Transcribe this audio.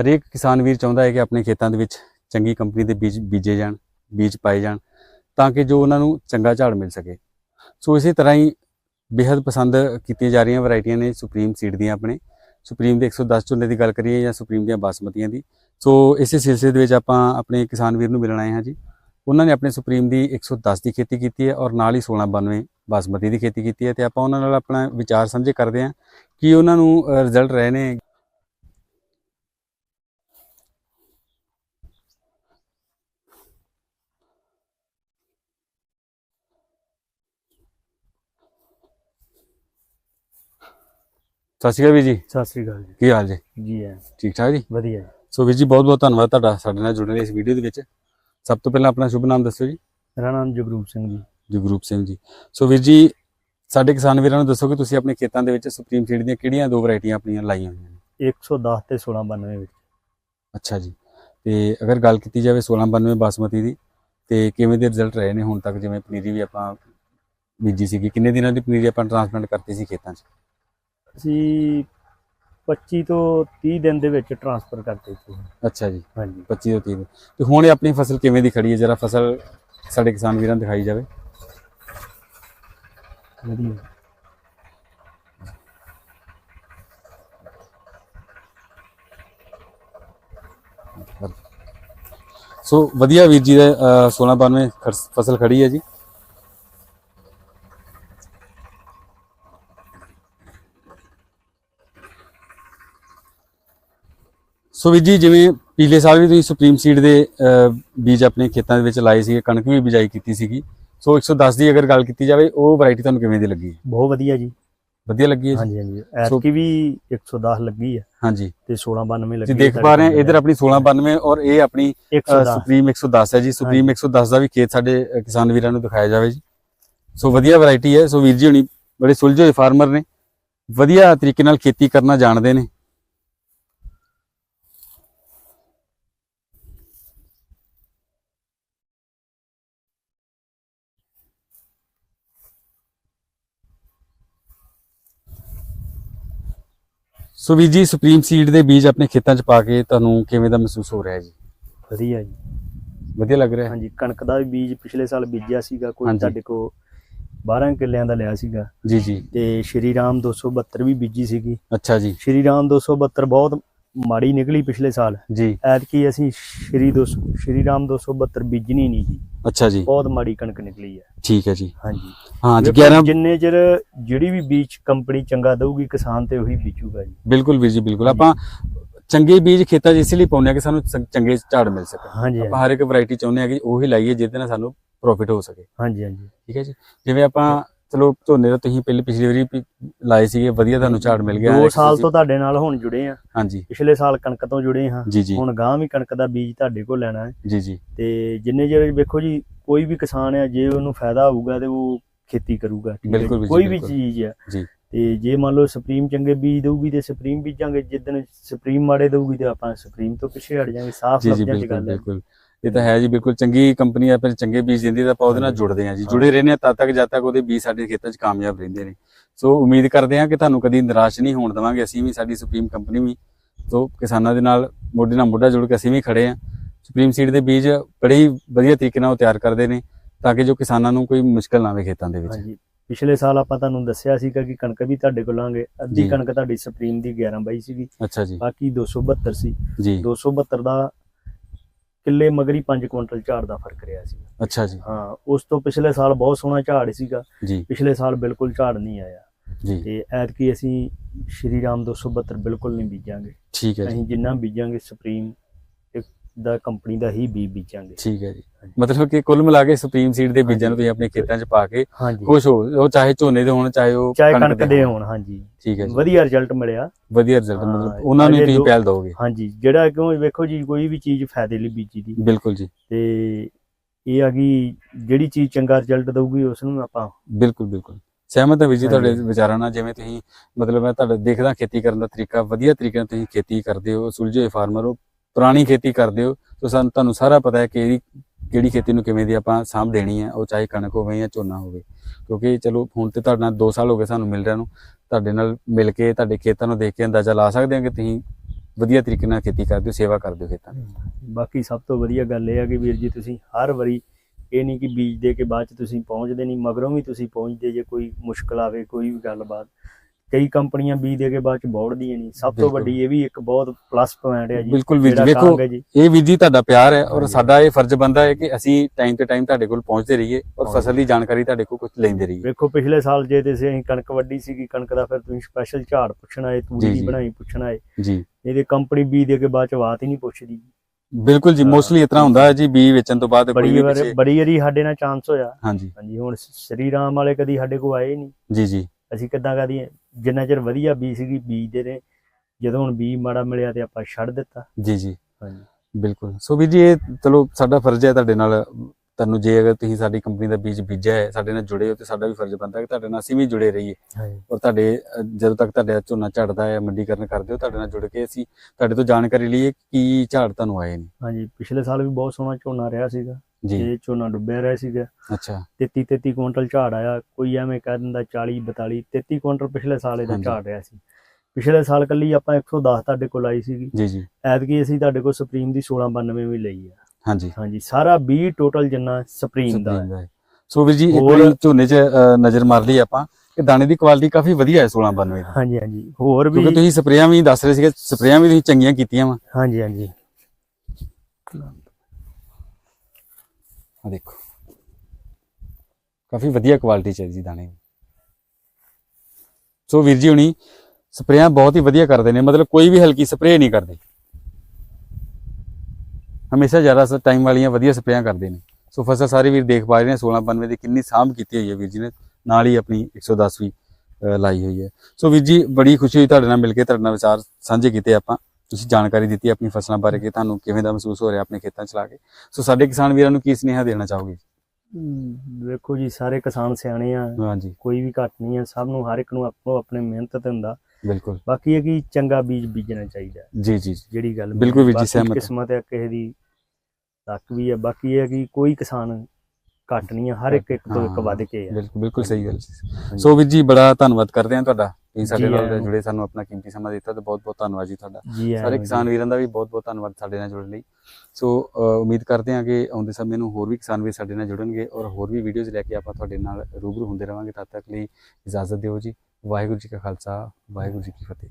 ਹਰੇਕ ਕਿਸਾਨ ਵੀਰ ਚਾਹੁੰਦਾ ਹੈ ਕਿ ਆਪਣੇ ਖੇਤਾਂ ਦੇ ਵਿੱਚ ਚੰਗੀ ਕੰਪਨੀ ਦੇ ਬੀਜ ਬੀਜੇ ਜਾਣ, ਬੀਜ ਪਾਏ ਜਾਣ, ਤਾਂ ਕਿ ਜੋ ਉਹਨਾਂ ਨੂੰ ਚੰਗਾ ਝਾੜ ਮਿਲ ਸਕੇ। ਸੋ ਇਸੇ ਤਰ੍ਹਾਂ ਹੀ ਬੇहद ਪਸੰਦ ਕੀਤੀਆਂ ਜਾ ਰਹੀਆਂ ਵੈਰਾਈਟੀਆਂ ਨੇ ਸੁਪਰੀਮ ਸੀਡ ਦੀਆਂ ਆਪਣੇ। ਸੁਪਰੀਮ ਦੇ 110 ਝੋਨੇ ਦੀ ਗੱਲ ਕਰੀਏ ਜਾਂ ਸੁਪਰੀਮ ਦੀਆਂ ਬਾਸਮਤੀਆਂ ਦੀ। ਸੋ ਇਸੇ ਸਿਲਸਿਲੇ ਦੇ ਵਿੱਚ ਆਪਾਂ ਆਪਣੇ ਕਿਸਾਨ ਵੀਰ ਨੂੰ ਮਿਲਣ ਆਏ ਹਾਂ ਜੀ। ਉਹਨਾਂ ਨੇ ਆਪਣੇ ਸੁਪਰੀਮ ਦੀ 110 ਦੀ ਖੇਤੀ ਕੀਤੀ ਹੈ ਔਰ ਨਾਲ ਹੀ 1692 ਬਾਸਮਤੀ ਦੀ ਖੇਤੀ ਕੀਤੀ ਹੈ ਤੇ ਆਪਾਂ ਉਹਨਾਂ ਨਾਲ ਆਪਣਾ ਵਿਚਾਰ ਸਾਂਝੇ ਕਰਦੇ ਹਾਂ ਕਿ ਉਹਨਾਂ ਨੂੰ ਰਿਜ਼ਲਟ ਰਹੇ ਨੇ ਸਤਿ ਸ਼੍ਰੀ ਅਕਾਲ ਵੀਰ ਜੀ। ਸਤਿ ਸ੍ਰੀ ਅਕਾਲ ਜੀ। ਕੀ ਹਾਲ ਜੀ? ਜੀ ਹੈ। ਠੀਕ ਠਾਕ ਜੀ? ਵਧੀਆ ਜੀ। ਸੋ ਵੀਰ ਜੀ ਬਹੁਤ ਬਹੁਤ ਧੰਨਵਾਦ ਤੁਹਾਡਾ ਸਾਡੇ ਨਾਲ ਜੁੜਨ ਲਈ ਇਸ ਵੀਡੀਓ ਦੇ ਵਿੱਚ। ਸਭ ਤੋਂ ਪਹਿਲਾਂ ਆਪਣਾ ਸ਼ੁਭ ਨਾਮ ਦੱਸੋ ਜੀ। ਮੇਰਾ ਨਾਮ ਜਗਰੂਪ ਸਿੰਘ ਜੀ। ਜਗਰੂਪ ਸਿੰਘ ਜੀ। ਸੋ ਵੀਰ ਜੀ ਸਾਡੇ ਕਿਸਾਨ ਵੀਰਾਂ ਨੂੰ ਦੱਸੋ ਕਿ ਤੁਸੀਂ ਆਪਣੇ ਖੇਤਾਂ ਦੇ ਵਿੱਚ ਸੁਪਰੀਮ ਸੀਡ ਦੀਆਂ ਕਿਹੜੀਆਂ ਦੋ ਵੈਰਾਈਟੀਆਂ ਆਪਣੀਆਂ ਲਾਈਆਂ ਹੋਈਆਂ ਨੇ? 110 ਤੇ 1692 ਵਿੱਚ। ਅੱਛਾ ਜੀ। ਤੇ ਅਗਰ ਗੱਲ ਕੀਤੀ ਜਾਵੇ 1692 ਬਾਸਮਤੀ ਦੀ ਤੇ ਕਿਵੇਂ ਦੇ ਰਿਜ਼ਲਟ ਰਹੇ ਨੇ ਹੁਣ ਤੱਕ? ਜਿਵੇਂ ਪਨੀਰੀ ਵੀ ਆਪਾਂ ਬੀਜੀ ਸੀਗੀ। ਕਿੰਨੇ ਦਿਨਾਂ ਦੀ ਪਨੀਰੀ ਆਪਾਂ ਟ੍ਰਾਂਸਪਲਾਂਟ ਕਰਤੀ ਸੀ ਖੇਤਾਂ 'ਚ? ਅਸੀਂ 25 ਤੋਂ 30 ਦਿਨ ਦੇ ਵਿੱਚ ਟਰਾਂਸਫਰ ਕਰਤੇ ਸੀ ਅੱਛਾ ਜੀ। ਹਾਂਜੀ। 25 ਤੋਂ 30 ਤੇ ਹੁਣ ਇਹ ਆਪਣੀ ਫਸਲ ਕਿਵੇਂ ਦੀ ਖੜੀ ਹੈ? ਜਰਾ ਫਸਲ ਸਾਡੇ ਕਿਸਾਨ ਵੀਰਾਂ ਦਿਖਾਈ ਜਾਵੇ। ਵਧੀਆ। ਸੋ ਵਧੀਆ ਵੀਰ ਜੀ ਦਾ ਅਹ, 1692 ਖਰ- ਫਸਲ ਖੜੀ ਹੈ ਜੀ। ਸੋ ਵੀਰ ਜੀ ਜਿਵੇਂ ਪਿਛਲੇ ਸਾਲ ਵੀ ਤੁਸੀਂ ਸੁਪਰੀਮ ਸੀਡ ਦੇ ਬੀਜ ਆਪਣੇ ਖੇਤਾਂ ਦੇ ਵਿੱਚ ਲਾਏ ਸੀਗੇ ਕਣਕ ਵੀ ਬਿਜਾਈ ਕੀਤੀ ਸੀਗੀ। ਸੋ 110 ਦੀ ਅਗਰ ਗੱਲ ਕੀਤੀ ਜਾਵੇ ਉਹ ਵੈਰਾਈਟੀ ਤੁਹਾਨੂੰ ਕਿਵੇਂ ਦੀ ਲੱਗੀ? ਬਹੁਤ ਵਧੀਆ ਜੀ। ਵਧੀਆ ਲੱਗੀ ਹੈ ਜੀ? ਹਾਂਜੀ ਹਾਂਜੀ। ਐਤਕੀ ਵੀ 110 ਲੱਗੀ ਹੈ ਹਾਂਜੀ। ਤੇ 1692 ਲੱਗੀ ਤੁਸੀਂ ਦੇਖ ਪਾ ਰਹੇ ਹੋ ਇਧਰ ਆਪਣੀ 1692 ਔਰ ਇਹ ਆਪਣੀ ਅ, 110 ਸੁਪਰੀਮ 110 ਹੈ ਜੀ। ਸੁਪਰੀਮ 110 ਦਾ ਵੀ ਖੇਤ ਸਾਡੇ ਕਿਸਾਨ ਵੀਰਾਂ ਨੂੰ ਦਿਖਾਇਆ ਜਾਵੇ ਜੀ। ਸੋ ਵਧੀਆ ਵੈਰਾਈਟੀ ਹੈ। ਸੋ ਵੀਰ ਜੀ ਹੁਣੀ ਬੜੇ ਸੁਲਝੇ ਹੋਏ ਫਾਰਮਰ ਨੇ। ਵਧੀਆ ਤਰੀਕੇ ਨਾਲ ਖੇਤੀ ਕਰਨਾ ਜਾਣਦੇ ਨੇ। ਸੋ ਵੀਰ ਜੀ ਸੁਪਰੀਮ ਸੀਡ ਦੇ ਬੀਜ ਆਪਣੇ ਖੇਤਾਂ 'ਚ ਪਾ ਕੇ ਤੁਹਾਨੂੰ ਕਿਵੇਂ ਦਾ ਮਹਿਸੂਸ ਹੋ ਰਿਹਾ ਜੀ? ਵਧੀਆ ਜੀ। ਵਧੀਆ ਲੱਗ ਰਿਹਾ? ਹਾਂਜੀ ਕਣਕ ਦਾ ਵੀ ਬੀਜ ਪਿਛਲੇ ਸਾਲ ਬੀਜਿਆ ਸੀਗਾ ਕੋਈ। ਤੁਹਾਡੇ ਕੋ 12 ਕਿੱਲਿਆਂ ਦਾ ਲਿਆ ਸੀਗਾ। ਜੀ ਜੀ। ਤੇ ਸ਼੍ਰੀ ਰਾਮ 272 ਵੀ ਬੀਜੀ ਸੀਗੀ। ਅੱਛਾ ਜੀ। ਸ਼੍ਰੀ ਰਾਮ 272 ਬਹੁਤ ਮਾੜੀ ਨਿਕਲੀ ਪਿਛਲੇ ਸਾਲ। ਜੀ। ਐਤਕੀ ਅਸੀਂ ਸ਼੍ਰੀ 200 ਸ਼੍ਰੀ ਰਾਮ 272 ਬੀਜਣੀ ਨਹੀਂ ਜੀ। ਅੱਛਾ ਜੀ। ਬਹੁਤ ਮਾੜੀ ਕਣਕ ਨਿਕਲੀ ਹੈ। ਠੀਕ ਹੈ ਜੀ। ਹਾਂਜੀ। ਹਾਂ ਜੀ ਵੇਖੋ 11 ਜਿੰਨੇ ਚਿਰ ਜਿਹੜੀ ਵੀ ਬੀਜ ਕੰਪਨੀ ਚੰਗਾ ਦਊਗੀ ਕਿਸਾਨ ਤੇ ਉਹੀ ਬੀਜੂਗਾ ਜੀ। ਬਿਲਕੁਲ ਵੀਰ ਜੀ ਬਿਲਕੁਲ। ਆਪਾਂ ਚੰਗੇ ਬੀਜ ਖੇਤਾਂ 'ਚ ਇਸ ਲਈ ਪਾਉਂਦੇ ਆ ਕਿ ਸਾਨੂੰ ਚੰਗੇ ਝਾੜ ਮਿਲ ਸਕੇ ਹਾਂਜੀ ਆਪਾਂ ਹਰ ਇੱਕ ਵੈਰਾਈਟੀ ਚਾਹੁੰਦੇ ਆ ਕਿ ਉਹੀ ਲਾਈਏ ਜਿਹਦੇ ਨਾਲ ਸਾਨੂੰ ਪ੍ਰੋਫਿਟ ਹੋ ਸਕੇ। ਹਾਂਜੀ ਹਾਂਜੀ। ਠੀਕ ਹੈ ਜੀ। ਜਿਵੇਂ ਆਪਾਂ ਚਲੋ ਝੋਨੇ ਦਾ ਤੁਸੀਂ ਪਹਿਲੇ ਪਿਛਲੀ ਵਾਰੀ ਵੀ ਲਾਏ ਸੀਗੇ ਵਧੀਆ ਤੁਹਾਨੂੰ ਝਾੜ ਮਿਲ ਗਿਆ ਦੋ ਸਾਲ ਤੋਂ ਤੁਹਾਡੇ ਨਾਲ ਹੁਣ ਜੁੜੇ ਆ ਹਾਂਜੀ। ਪਿਛਲੇ ਸਾਲ ਕਣਕ ਤੋਂ ਜੁੜੇ ਹਾਂ। ਹੁਣ ਗਾਂ ਵੀ ਕਣਕ ਦਾ ਬੀਜ ਤੁਹਾਡੇ ਕੋਲ ਲੈਣਾ ਹੈ। ਜੀ ਜੀ। ਤੇ ਜਿੰਨੇ ਚਿਰ ਵੇਖੋ ਜੀ ਕੋਈ ਵੀ ਕਿਸਾਨ ਆ ਜੇ ਉਹਨੂੰ ਫਾਇਦਾ ਹੋਊਗਾ ਤੇ ਉਹ ਖੇਤੀ ਕਰੂਗਾ ਕੋਈ ਵੀ। ਚੀਜ਼ ਆ ਜੀ। ਤੇ ਜੇ ਮੰਨ ਲਓ ਸਪਰੀਮ ਚੰਗੇ ਬੀਜ ਦਊਗੀ ਤੇ ਸਪਰੀਮ ਬੀਜਾਂਗੇ ਜਿੱਦਣ ਸਪਰੀਮ ਮਾੜੇ ਦਊਗੀ ਤੇ ਆਪਾਂ ਸਪਰੀਮ ਤੋਂ ਪਿੱਛੇ ਹਟ ਜਾਾਂਗੇ ਸਾਫ਼ 'ਚ ਬਿਲਕੁਲ ਗੱਲ ਹੈ। ਬਿਲਕੁਲ। ਇਹ ਤਾਂ ਹੈ ਜੀ ਬਿਲਕੁਲ ਚੰਗੀ ਕੰਪਨੀ ਆ ਫਿਰ ਚੰਗੇ ਬੀਜ ਦਿੰਦੀ ਤਾਂ ਆਪਾਂ ਉਹਦੇ ਨਾਲ। ਜੁੜਦੇ ਆ ਜੀ। ਜੁੜੇ ਰਹਿੰਦੇ ਆ ਤਦ ਤੱਕ ਜਦ ਤੱਕ ਉਹਦੇ ਬੀਜ ਸਾਡੇ ਖੇਤਾਂ 'ਚ ਕਾਮਯਾਬ ਰਹਿੰਦੇ ਨੇ। ਸੋ ਉਮੀਦ ਕਰਦੇ ਆ ਕਿ ਤੁਹਾਨੂੰ ਕਦੀ ਨਿਰਾਸ਼ ਨਹੀਂ ਹੋਣ ਦੇਵਾਂਗੇ। ਅਸੀਂ ਵੀ ਸਾਡੀ ਸੁਪਰੀਮ ਕੰਪਨੀ ਵੀ ਸੋ ਕਿਸਾਨਾਂ ਦੇ ਨਾਲ ਮੋਢੇ ਨਾਲ ਮੋਢਾ ਜੋੜ ਕੇ ਅਸੀਂ ਵੀ ਖੜੇ ਆ। ਸੁਪਰੀਮ ਸੀਡ ਦੇ ਬੀਜ ਬੜੇ ਹੀ ਵਧੀਆ ਤਰੀਕੇ ਨਾਲ ਉਹ ਤਿਆਰ ਕਰਦੇ ਨੇ ਤਾਂ ਕਿ ਜੋ ਕਿਸਾਨਾਂ ਨੂੰ ਕੋਈ ਮੁਸ਼ਕਲ ਨਾ ਆਵੇ ਖੇਤਾਂ ਦੇ ਵਿੱਚ। ਹਾਂਜੀ। ਪਿਛਲੇ ਸਾਲ ਆਪਾਂ ਤੁਹਾਨੂੰ ਦੱਸਿਆ ਸੀਗਾ ਕਿ ਕਣਕ ਵੀ ਤੁਹਾਡੇ ਕੋਲ ਲਾਂਗੇ ਅੱਧੀ। ਕਣਕ ਤੁਹਾਡੀ ਸਪਰੀਮ ਦੀ 11 ਬਾਈ ਸੀਗੀ। ਅੱਛਾ ਜੀ। ਬਾਕੀ 272 ਸੀ ਜੀ। 272 ਦਾ ਕਿੱਲੇ ਮਗਰੀ 5 ਕੁਇੰਟਲ ਝਾੜ ਦਾ ਫ਼ਰਕ ਰਿਹਾ ਸੀ ਅੱਛਾ ਜੀ। ਹਾਂ ਉਸ ਤੋਂ ਪਿਛਲੇ ਸਾਲ ਬਹੁਤ ਸੋਹਣਾ ਝਾੜ ਸੀਗਾ। ਜੀ। ਪਿਛਲੇ ਸਾਲ ਬਿਲਕੁਲ ਝਾੜ ਨਹੀਂ ਆਇਆ। ਜੀ। ਤੇ ਐਤਕੀ ਅਸੀਂ ਸ਼੍ਰੀ ਰਾਮ 272 ਬਿਲਕੁਲ ਨਹੀਂ ਬੀਜਾਂਗੇ। ਠੀਕ ਹੈ ਜੀ। ਅਸੀਂ ਜਿੰਨਾ ਬੀਜਾਂਗੇ ਸੁਪਰੀਮ ਦਾ ਕੰਪਨੀ ਦਾ ਹੀ ਬੀਜ ਬੀਜਾਂਗੇ। ਠੀਕ ਹੈ ਜੀ। ਮਤਲਬ ਕਿ ਕੁੱਲ ਮਿਲਾ ਕੇ ਸੁਪਰੀਮ ਸੀਡ ਦੇ ਬੀਜਾਂ ਨੂੰ ਤੁਸੀਂ ਆਪਣੇ ਖੇਤਾਂ 'ਚ ਪਾ ਕੇ ਖੁਸ਼ ਹੋ ਉਹ ਚਾਹੇ ਝੋਨੇ ਦੇ ਹੋਣ ਚਾਹੇ ਉਹ ਚਾਹੇ ਕਣਕ ਦੇ ਹੋਣ। ਹਾਂਜੀ। ਠੀਕ ਹੈ ਜੀ। ਵਧੀਆ ਰਿਜ਼ਲਟ ਮਿਲਿਆ। ਵਧੀਆ ਰਿਜ਼ਲਟ ਮਤਲਬ ਉਹਨਾਂ ਨੂੰ ਦੋ- ਪਹਿਲ ਦੋਗੇ ਹਾਂਜੀ ਜਿਹੜਾ ਕਿਉਂ ਵੇਖੋ ਜੀ ਕੋਈ ਵੀ ਚੀਜ਼ ਫਾਇਦੇ ਲਈ ਬੀਜੀ ਦੀ। ਬਿਲਕੁਲ ਜੀ। ਤੇ ਇਹ ਆ ਕਿ ਜਿਹੜੀ ਚੀਜ਼ ਚੰਗਾ ਰਿਜ਼ਲਟ ਦਊਗੀ ਉਸ ਨੂੰ ਆਪਾਂ ਬਿਲਕੁਲ ਬਿਲਕੁਲ। ਸਹਿਮਤ ਹਾਂ ਵੀਰ ਜੀ ਤੁਹਾਡੇ। ਵਿਚਾਰਾਂ ਨਾਲ ਜਿਵੇਂ ਤੁਸੀਂ ਮਤਲਬ ਮੈਂ ਤੁਹਾਡਾ ਦੇਖਦਾ ਖੇਤੀ ਕਰਨ ਦਾ ਤਰੀਕਾ ਵਧੀਆ ਤਰੀਕੇ ਨਾਲ ਤੁਸੀਂ ਖੇਤੀ ਕਰਦੇ ਹੋ ਸੁਲਝੇ ਫਾਰਮਰ ਹੋ। ਪੁਰਾਣੀ ਖੇਤੀ ਕਰਦੇ ਹੋ, ਤਾਂ ਸਾਨੂੰ ਤੁਹਾਨੂੰ ਸਾਰਾ ਪਤਾ ਹੈ ਕਿ ਕਿਹੜੀ ਖੇਤੀ ਨੂੰ ਕਿਵੇਂ ਦੀ ਆਪਾਂ ਸਾਂਭ ਦੇਣੀ ਹੈ, ਉਹ ਚਾਹੇ ਕਣਕ ਹੋਵੇ ਜਾਂ ਝੋਨਾ ਹੋਵੇ। ਕਿਉਂਕਿ ਚਲੋ, ਹੁਣ ਤੇ ਤੁਹਾਡੇ ਨਾਲ 2 ਸਾਲ ਹੋ ਗਏ ਸਾਨੂੰ ਮਿਲ ਰਿਹਾ ਨੂੰ, ਤੁਹਾਡੇ ਨਾਲ ਮਿਲ ਕੇ, ਤੁਹਾਡੇ ਖੇਤਾਂ ਨੂੰ ਦੇਖ ਕੇ ਅੰਦਾਜ਼ਾ ਲਾ ਸਕਦੇ ਹਾਂ ਕਿ ਤੁਸੀਂ ਵਧੀਆ ਤਰੀਕੇ ਨਾਲ ਖੇਤੀ ਕਰਦੇ ਹੋ, ਸੇਵਾ ਕਰਦੇ ਹੋ ਖੇਤਾਂ ਦੀ। ਬਾਕੀ ਸਭ ਤੋਂ ਵਧੀਆ ਗੱਲ ਇਹ ਆ ਕਿ ਵੀਰ ਜੀ ਤੁਸੀਂ ਹਰ ਵਾਰੀ ਇਹ ਨਹੀਂ ਕਿ ਬੀਜ ਦੇ ਕੇ ਬਾਅਦ ਚ ਤੁਸੀਂ ਪਹੁੰਚਦੇ ਨਹੀਂ, ਮਗਰੋਂ ਵੀ ਤੁਸੀਂ ਪਹੁੰਚਦੇ ਜੇ ਕੋਈ ਮੁਸ਼ਕਲ ਆਵੇ, ਕੋਈ ਵੀ ਗੱਲਬਾਤ ਕਈ ਕੰਪਨੀਆਂ ਬੀਜ ਦੇ ਕੇ ਬਾਅਦ ਚ ਬੋੜਦੀਆਂ ਨਹੀਂ। ਸਭ ਤੋਂ। ਵੱਡੀ ਇਹ ਵੀ ਇੱਕ ਬਹੁਤ ਪਲੱਸ ਪੁਆਇੰਟ ਹੈ ਜੀ। ਬਿਲਕੁਲ ਜਿਹੜਾ ਵੇਖੋ ਇਹ ਜੀ ਤੁਹਾਡਾ ਪਿਆਰ ਹੈ ਔਰ। ਸਾਡਾ ਇਹ ਫਰਜ਼ ਬੰਦਾ ਹੈ ਕਿ ਅਸੀਂ ਟਾਈਮ ਤੇ ਟਾਈਮ ਤੁਹਾਡੇ ਕੋਲ ਪਹੁੰਚਦੇ ਰਹੀਏ ਔਰ। ਫਸਲ ਦੀ ਜਾਣਕਾਰੀ ਤੁਹਾਡੇ ਕੋਲ ਕੁਝ ਲੈਂਦੇ ਰਹੀਏ। ਵੇਖੋ ਪਿਛਲੇ ਸਾਲ ਜੇ ਤੇ ਅਸੀਂ ਕਣਕ ਵੱਢੀ ਸੀਗੀ ਕਣਕ ਦਾ ਫਿਰ ਤੁਸੀਂ ਸਪੈਸ਼ਲ ਝਾੜ ਪੁੱਛਣ ਜੀ, ਤੂੜੀ ਦੀ। ਬਣਾਈ ਪੁੱਛਣ ਆਏ ਜੀ। ਇਹਦੇ ਕੰਪਨੀ ਬੀਜ ਦੇ ਕੇ ਬਾਅਦ ਚ ਬਾਤ ਹੀ ਨਹੀਂ ਪੁੱਛਦੀ। ਬਿਲਕੁਲ ਜੀ। ਮੋਸਟਲੀ ਇਤਨਾ ਹੁੰਦਾ ਹੈ ਜੀ ਬੀ ਵੇਚਣ ਤੋਂ ਬਾਅਦ ਕੋਈ ਵੀ ਬੜੀ ਵਾਰੀ ਸਾਡੇ ਨਾਲ ਚਾਂਸ ਹੋਇਆ। ਹਾਂਜੀ। ਹਾਂਜੀ ਹੁਣ ਸ੍ਰੀ ਰਾਮ ਵਾਲੇ ਕਦੀ ਸਾਡੇ ਕੋਲ ਆਏ ਨਹੀਂ। ਜੀ ਜੀ। ਅਸੀਂ ਕਿੱਦਾਂ ਕਦੀ ਜਿੰਨਾ ਚਿਰ ਵਧੀਆ ਬੀਜ ਸੀਗੀ ਬੀਜਦੇ ਰਹੇ। ਜਦੋਂ ਹੁਣ ਬੀਜ ਮਾੜਾ ਮਿਲਿਆ ਤੇ ਆਪਾਂ ਛੱਡ ਦਿੱਤਾ। ਜੀ ਜੀ। ਹਾਂਜੀ। ਬਿਲਕੁਲ। ਸੋ ਵੀਰ ਜੀ ਇਹ ਚਲੋ ਸਾਡਾ ਫਰਜ਼ ਹੈ ਤੁਹਾਡੇ ਨਾਲ ਤੁਹਾਨੂੰ ਜੇ ਅਗਰ ਤੁਸੀਂ ਸਾਡੀ ਕੰਪਨੀ ਦਾ ਬੀਜ ਬੀਜਿਆ ਹੈ ਸਾਡੇ ਨਾਲ ਜੁੜੇ ਹੋ ਤੇ ਸਾਡਾ ਵੀ ਫਰਜ਼ ਬਣਦਾ ਹੈ ਕਿ ਤੁਹਾਡੇ ਨਾਲ ਅਸੀਂ ਵੀ ਜੁੜੇ ਰਹੀਏ। ਔਰ ਤੁਹਾਡੇ ਜਦੋਂ ਤੱਕ ਤੁਹਾਡਾ ਝੋਨਾ ਝੜਦਾ ਹੈ ਮੰਡੀਕਰਨ ਕਰਦੇ ਹੋ ਤੁਹਾਡੇ ਨਾਲ ਜੁੜ ਕੇ ਅਸੀਂ ਤੁਹਾਡੇ ਤੋਂ ਜਾਣਕਾਰੀ ਲਈਏ ਕੀ ਝਾੜ ਤੁਹਾਨੂੰ ਆਏ ਨੇ ਹਾਂਜੀ ਪਿਛਲੇ ਸਾਲ ਵੀ ਬਹੁਤ ਸੋਹਣਾ ਝੋਨਾ ਰਿਹਾ ਸੀਗਾ। ਜੀ। ਇਹ ਝੋਨਾ ਡੁੱਬਿਆ ਰਿਹਾ ਸੀਗਾ। ਅੱਛਾ। 33 33 ਕੁਇੰਟਲ ਝਾੜ ਆਇਆ। ਕੋਈ ਐਵੇਂ ਕਹਿ ਦਿੰਦਾ 40 42 33 ਕੁਇੰਟਲ ਪਿਛਲੇ ਸਾਲ ਇਹਦਾ। ਝਾੜ ਰਿਹਾ ਸੀ। ਪਿਛਲੇ ਸਾਲ ਕੱਲੀ ਆਪਾਂ 110 ਤੁਹਾਡੇ ਕੋਲ ਆਈ ਸੀਗੀ। ਜੀ ਜੀ। ਐਤਕੀ ਅਸੀਂ ਤੁਹਾਡੇ ਕੋਲ ਸੁਪਰੀਮ ਦੀ 1692 ਵੀ ਲਈ ਆ। ਹਾਂਜੀ। ਹਾਂਜੀ ਸਾਰਾ 20 ਟੋਟਲ ਜਿੰਨਾ ਸੁਪਰੀਮ ਦਾ ਹੈ। ਸੋ ਵੀਰ ਜੀ ਇੱਕ ਵਾਰੀ ਝੋਨੇ 'ਚ ਨਜ਼ਰ ਮਾਰ ਲਈ ਆਪਾਂ ਕਿ ਦਾਣੇ ਦੀ ਕੁਆਲਿਟੀ ਕਾਫੀ ਵਧੀਆ ਹੈ 1692 ਦੀ। ਹਾਂਜੀ ਹਾਂਜੀ। ਹੋਰ ਵੀ ਕਿਉਂਕਿ ਤੁਸੀਂ ਸਪਰੇਆਂ ਵੀ ਦੱਸ ਰਹੇ ਸੀਗੇ ਸਪਰੇਆਂ ਵੀ ਤੁਸੀਂ ਚੰਗੀਆਂ ਕੀਤੀਆਂ ਵਾ। ਹਾਂਜੀ ਹਾਂਜੀ। ਆ ਦੇਖੋ। ਕਾਫੀ ਵਧੀਆ ਕੁਆਲਿਟੀ ਚ ਹੈ ਜੀ ਦਾਣੇ। ਸੋ ਵੀਰ ਜੀ ਹੁਣੀ ਸਪਰੇਆਂ ਬਹੁਤ ਹੀ ਵਧੀਆ ਕਰਦੇ ਨੇ ਮਤਲਬ ਕੋਈ ਵੀ ਹਲਕੀ ਸਪਰੇਅ ਨਹੀਂ ਕਰਦੇ। ਹਮੇਸ਼ਾ ਜ਼ਿਆਦਾ ਟਾਈਮ ਵਾਲੀਆਂ ਵਧੀਆ ਸਪਰੇਆਂ ਕਰਦੇ ਨੇ। ਸੋ ਫਸਲ ਸਾਰੇ ਵੀਰ ਦੇਖ ਪਾ ਰਹੇ ਨੇ 1692 ਦੀ ਕਿੰਨੀ ਸਾਂਭ ਕੀਤੀ ਹੋਈ ਹੈ ਵੀਰ ਜੀ ਨੇ। ਨਾਲ ਹੀ ਆਪਣੀ 110 ਵੀ ਅ, ਲਾਈ ਹੋਈ ਹੈ। ਸੋ ਵੀਰ ਜੀ ਬੜੀ ਖੁਸ਼ੀ ਹੋਈ ਤੁਹਾਡੇ ਨਾਲ ਮਿਲ ਕੇ ਤੁਹਾਡੇ ਨਾਲ ਵਿਚਾਰ ਸਾਂਝੇ ਕੀਤੇ ਆਪਾਂ। ਤੁਸੀਂ ਜਾਣਕਾਰੀ ਦਿੱਤੀ ਆਪਣੀ ਫਸਲਾਂ ਬਾਰੇ ਕਿ ਤੁਹਾਨੂੰ ਕਿਵੇਂ ਦਾ ਮਹਿਸੂਸ ਹੋ ਰਿਹਾ ਆਪਣੇ ਖੇਤਾਂ ਚ ਲਾ ਕੇ। ਸੋ ਸਾਡੇ ਕਿਸਾਨ ਵੀਰਾਂ ਨੂੰ ਕੀ ਸੁਨੇਹਾ ਦੇਣਾ ਚਾਹੋਗੇ? ਵੇਖੋ ਜੀ ਸਾਰੇ ਕਿਸਾਨ ਸਿਆਣੇ ਆ। ਹਾਂਜੀ। ਕੋਈ ਵੀ ਘੱਟ ਨਹੀਂ ਆ ਸਭ ਨੂੰ ਹਰ ਇੱਕ ਨੂੰ ਆਪੋ ਆਪਣੇ ਮਿਹਨਤ ਤੇ ਹੁੰਦਾ। ਬਿਲਕੁਲ। ਬਾਕੀ ਇਹ ਕਿ ਚੰਗਾ ਬੀਜ ਬੀਜਣਾ ਚਾਹੀਦਾ ਜੀ ਜੀ। ਜਿਹੜੀ ਗੱਲ ਬਿਲਕੁਲ ਵੀਰ ਜੀ, ਸਹਿਮਤ। ਕਿਸਮਤ ਹੈ ਕਿਸੇ ਦੀ ਲੱਕ ਵੀ ਹੈ ਬਾਕੀ ਇਹ ਕਿ ਕੋਈ ਕਿਸਾਨ ਘੱਟ ਨਹੀਂ ਆ ਹਰ ਇੱਕ ਇੱਕ ਤੋਂ ਇੱਕ ਵੱਧ ਕੇ ਆ। ਬਿਲਕੁਲ ਬਿਲਕੁਲ ਸਹੀ ਗੱਲ। ਸੋ ਵੀਰ ਜੀ ਬੜਾ ਧੰਨਵਾਦ ਕਰਦੇ ਹਾਂ ਤੁਹਾਡਾ। ਤੁਸੀਂ ਸਾਡੇ ਨਾਲ। ਜੁੜੇ ਸਾਨੂੰ ਆਪਣਾ ਕੀਮਤੀ ਸਮਾਂ ਦਿੱਤਾ ਤੇ ਬਹੁਤ ਬਹੁਤ ਧੰਨਵਾਦ ਜੀ ਤੁਹਾਡਾ। ਸਾਰੇ ਕਿਸਾਨ ਵੀਰਾਂ ਦਾ ਵੀ ਬਹੁਤ ਬਹੁਤ ਧੰਨਵਾਦ ਸਾਡੇ ਨਾਲ ਜੁੜਨ ਲਈ। ਸੋ ਉਮੀਦ ਕਰਦੇ ਹਾਂ ਕਿ ਆਉਂਦੇ ਸਮੇਂ ਨੂੰ ਹੋਰ ਵੀ ਕਿਸਾਨ ਵੀਰ ਸਾਡੇ ਨਾਲ ਜੁੜਨਗੇ ਔਰ ਹੋਰ ਵੀ ਵੀਡੀਓਜ਼ ਲੈ ਕੇ ਆਪਾਂ ਤੁਹਾਡੇ ਨਾਲ ਰੂਬਰੂ ਹੁੰਦੇ ਰਵਾਂਗੇ। ਤਦ ਤੱਕ ਲਈ ਇਜਾਜ਼ਤ ਦਿਓ ਜੀ। ਵਾਹਿਗੁਰੂ ਜੀ ਕਾ ਖਾਲਸਾ ਵਾਹਿਗੁਰੂ ਜੀ ਕੀ ਫਤਿਹ।